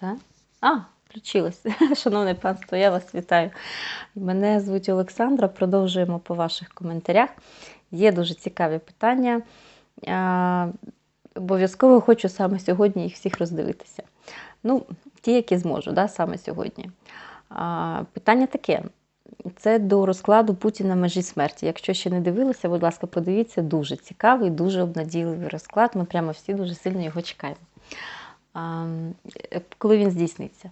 Так? А, включилось. Шановне панство, я вас вітаю. Мене звуть Олександра. Продовжуємо по ваших коментарях. Є дуже цікаві питання. Обов'язково хочу саме сьогодні їх всіх роздивитися. Ну, ті, які зможу, да, саме сьогодні. Питання таке: це до розкладу Путіна межі смерті. Якщо ще не дивилися, будь ласка, подивіться, дуже цікавий, дуже обнадійливий розклад. Ми прямо всі дуже сильно його чекаємо. А, коли він здійсниться.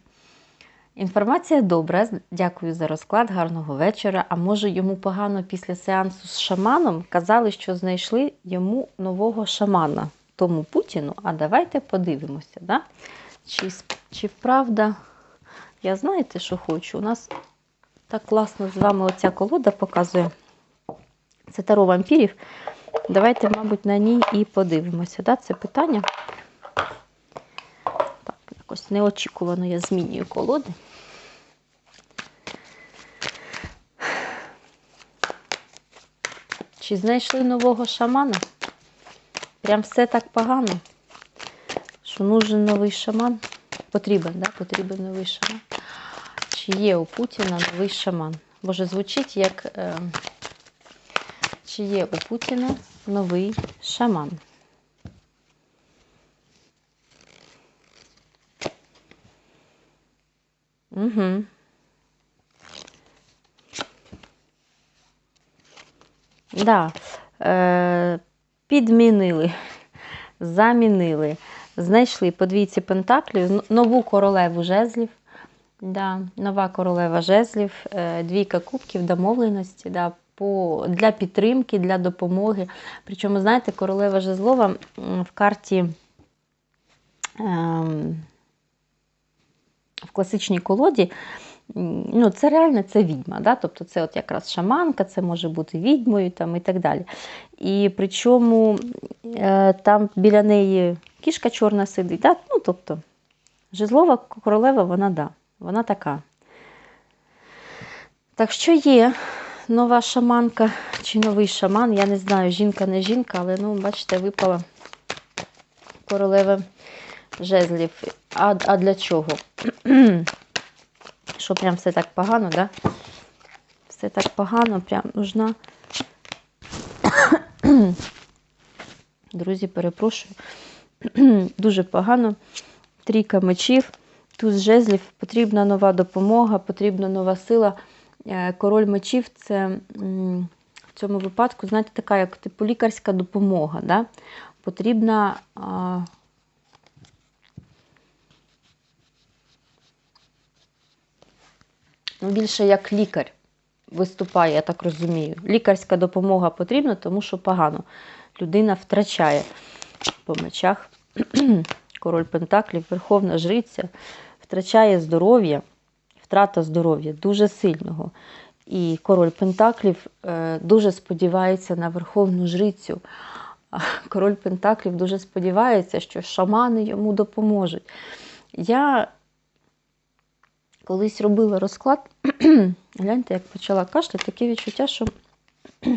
Інформація добра. Дякую за розклад, гарного вечора. А може йому погано після сеансу з шаманом? Казали, що знайшли йому нового шамана, тому Путіну. А давайте подивимося, да? чи, чи правда. Я знаєте, що хочу? У нас так класно з вами оця колода показує. Це таро вампірів. Давайте, мабуть, на ній і подивимося. Да? Це питання. Якось неочікувано я змінюю колоди. Чи знайшли нового шамана? Прям все так погано, що нужен новий шаман. Потрібен, да? Потрібен новий шаман. Чи є у Путіна новий шаман? Боже, звучить як. Е... Чи є у Путіна новий шаман? Угу. Да. Е, підмінили, замінили, знайшли по двійці пентаклів, нову королеву жезлів. Да, Нова королева жезлів, е, двійка кубків, домовленості да, по, для підтримки, для допомоги. Причому, знаєте, королева жезлова в карті. Е, в класичній колоді, ну, це реально це відьма. Да? Тобто це от якраз шаманка, це може бути відьмою там, і так далі. І причому е, там біля неї кішка чорна сидить. Да? Ну, тобто, Жезлова королева, вона да, вона така. Так що є нова шаманка чи новий шаман, я не знаю, жінка, не жінка, але ну, бачите, випала королева жезлів. А а для чого? Що прям все так погано, да? Все так погано, прям нужна. Друзі, перепрошую. Дуже погано. Трійка мечів, туз жезлів, потрібна нова допомога, потрібна нова сила. Король мечів це в цьому випадку, знаєте, така, як типу лікарська допомога. Да? Потрібна. Більше як лікар виступає, я так розумію. Лікарська допомога потрібна, тому що погано. Людина втрачає по мечах. Король Пентаклів, Верховна Жриця, втрачає здоров'я, втрата здоров'я дуже сильного. І король Пентаклів е, дуже сподівається на Верховну Жрицю. Король Пентаклів дуже сподівається, що шамани йому допоможуть. Я колись робила розклад, гляньте, як почала кашляти, таке відчуття, що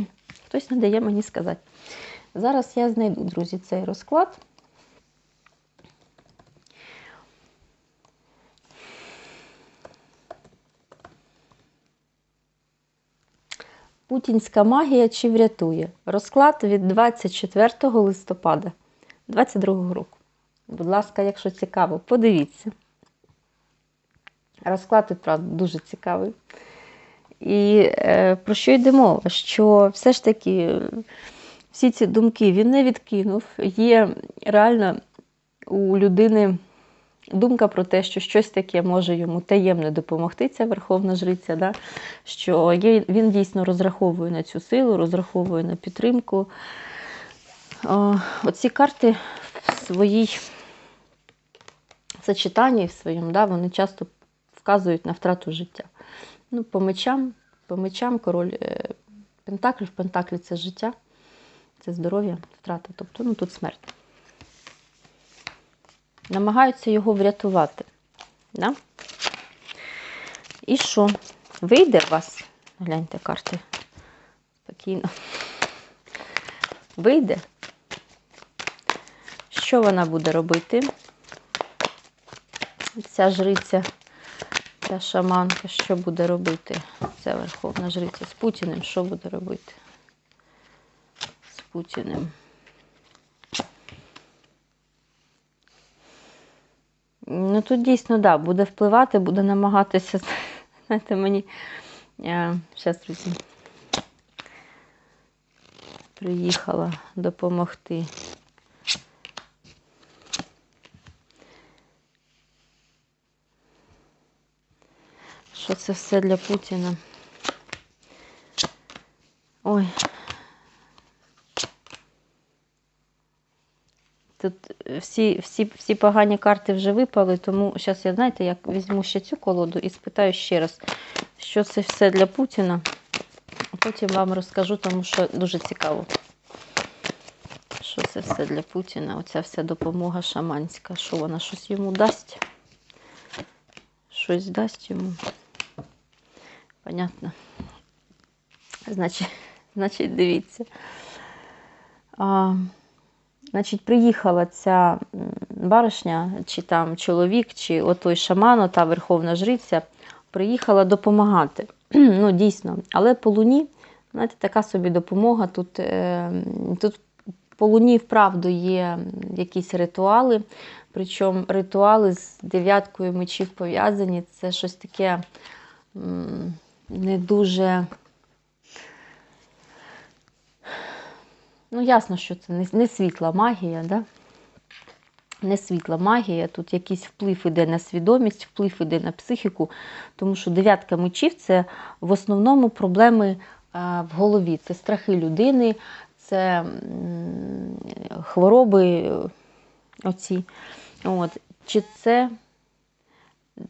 хтось не дає мені сказати. Зараз я знайду, друзі, цей розклад. Путінська магія чи врятує? Розклад від 24 листопада 2022 року. Будь ласка, якщо цікаво, подивіться. Розклад, відправді, дуже цікавий. І е, про що йде мова? Що все ж таки всі ці думки він не відкинув. Є реально у людини думка про те, що щось таке може йому таємно допомогти, ця Верховна Жриця, да? що є, він дійсно розраховує на цю силу, розраховує на підтримку. О, оці карти в своїй зачитанні в своєму, да, вони часто вказують на втрату життя. Ну, По мечам, по мечам король е, Пентаклів, Пентаклі це життя, це здоров'я, втрата. Тобто ну, тут смерть. Намагаються його врятувати. Да? І що? Вийде у вас? Гляньте карти. Спокійно. Вийде. Що вона буде робити? ця жриця, ця шаманка, що буде робити? Ця верховна жриця з Путіним, що буде робити? З Путіним. Ну, тут дійсно, да, буде впливати, буде намагатися, знаєте, мені. Зараз, друзі. Приїхала допомогти. Що це все для Путіна? Ой. Тут всі, всі, всі погані карти вже випали, тому зараз я, знаєте, як візьму ще цю колоду і спитаю ще раз, що це все для Путіна. Потім вам розкажу, тому що дуже цікаво. Що це все для Путіна? Оця вся допомога шаманська. Що вона щось йому дасть? Щось дасть йому. Понятно. Значить, значить дивіться. А, Значить, приїхала ця баришня, чи там чоловік, чи отой шаман, та верховна жриця, приїхала допомагати. Ну, дійсно. Але по луні, знаєте, така собі допомога. Тут, е, тут по луні, вправду, є якісь ритуали. Причому ритуали з дев'яткою мечів пов'язані. Це щось таке не дуже. Ну, ясно, що це не, світла магія, да? не світла магія, тут якийсь вплив іде на свідомість, вплив іде на психіку, тому що дев'ятка мечів це в основному проблеми в голові. Це страхи людини, це хвороби оці. От. Чи це,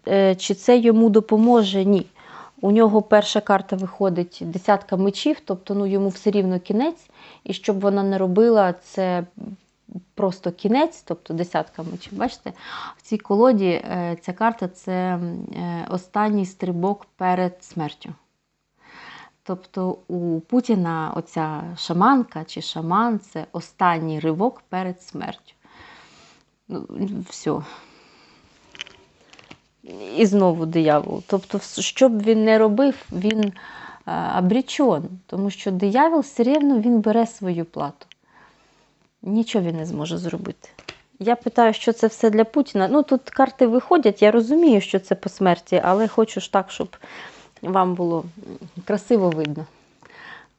е, Чи це йому допоможе? Ні. У нього перша карта виходить десятка мечів, тобто ну, йому все рівно кінець. І щоб вона не робила це просто кінець, тобто десятка мечів. Бачите, в цій колоді е, ця карта це е, останній стрибок перед смертю. Тобто у Путіна оця шаманка чи шаман це останній ривок перед смертю. Ну, Все. І знову диявол. Тобто, що б він не робив, він обречен, тому що диявол все рівно він бере свою плату. Нічого він не зможе зробити. Я питаю, що це все для Путіна. Ну, тут карти виходять, я розумію, що це по смерті, але хочу ж так, щоб вам було красиво видно.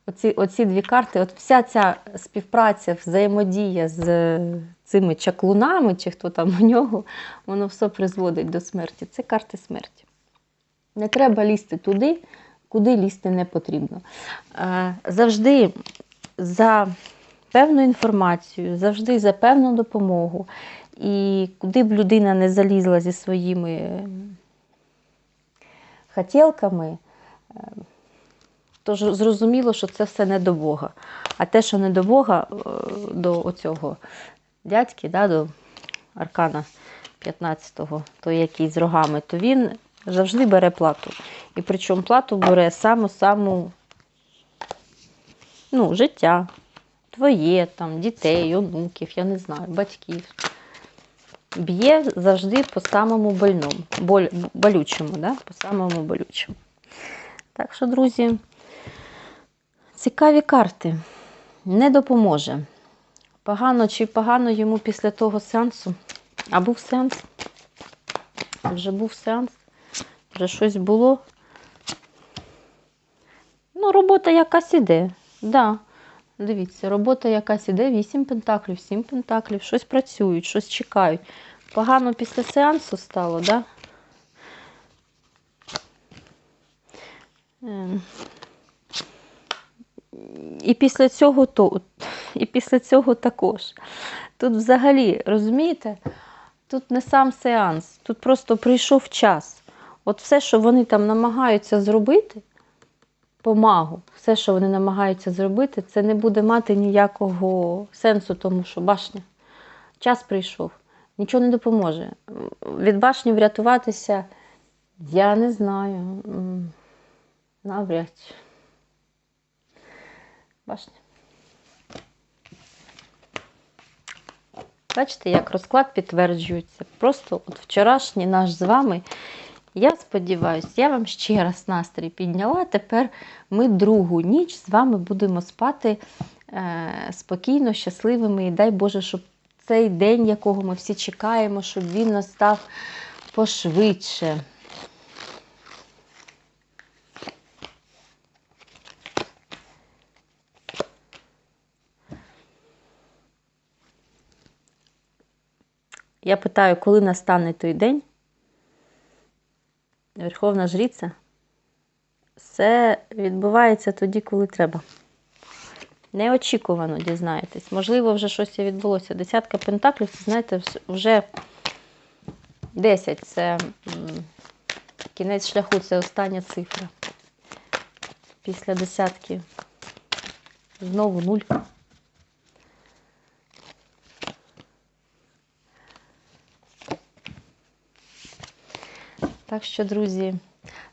Оці оці дві карти, от вся ця співпраця, взаємодія з цими чаклунами, чи хто там у нього, воно все призводить до смерті. Це карти смерті. Не треба лізти туди, куди лізти не потрібно. Е, завжди за певну інформацію, завжди за певну допомогу. І куди б людина не залізла зі своїми хотілками, е, то зрозуміло, що це все не до Бога. А те, що не до Бога, е, до оцього дядьки, да, до Аркана 15-го, той, який з рогами, то він завжди бере плату. І причому плату бере саму-саму ну, життя, твоє, там, дітей, онуків, я не знаю, батьків. Б'є завжди по самому больному, боль, болючому, да? по самому болючому. Так що, друзі, цікаві карти не допоможе. Погано чи погано йому після того сеансу? А був сеанс? Вже був сеанс, вже щось було. Ну, робота якась іде. Да. Дивіться, робота якась іде, 8 пентаклів, 7 пентаклів, щось працюють, щось чекають. Погано після сеансу стало, да? Ем. І після цього то, і після цього також. Тут взагалі, розумієте, тут не сам сеанс, тут просто прийшов час. От все, що вони там намагаються зробити, помагу, все, що вони намагаються зробити, це не буде мати ніякого сенсу, тому що башня, час прийшов, нічого не допоможе. Від башні врятуватися, я не знаю. Навряд. Башня. Бачите, як розклад підтверджується. Просто от вчорашній наш з вами. Я сподіваюся, я вам ще раз настрій підняла. Тепер ми другу ніч з вами будемо спати е, спокійно, щасливими. І дай Боже, щоб цей день, якого ми всі чекаємо, щоб він настав пошвидше. Я питаю, коли настане той день? Верховна Жриця. Все відбувається тоді, коли треба. Неочікувано дізнаєтесь. Можливо, вже щось відбулося. Десятка пентаклів, це, знаєте, вже 10 це кінець шляху, це остання цифра. Після десятки знову нуль. Так що, друзі,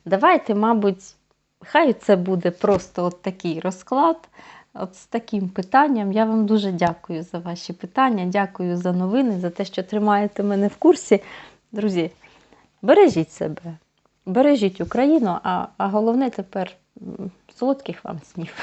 давайте, мабуть, хай це буде просто от такий розклад. От з таким питанням. Я вам дуже дякую за ваші питання, дякую за новини, за те, що тримаєте мене в курсі. Друзі, бережіть себе, бережіть Україну, а, а головне тепер солодких вам снів.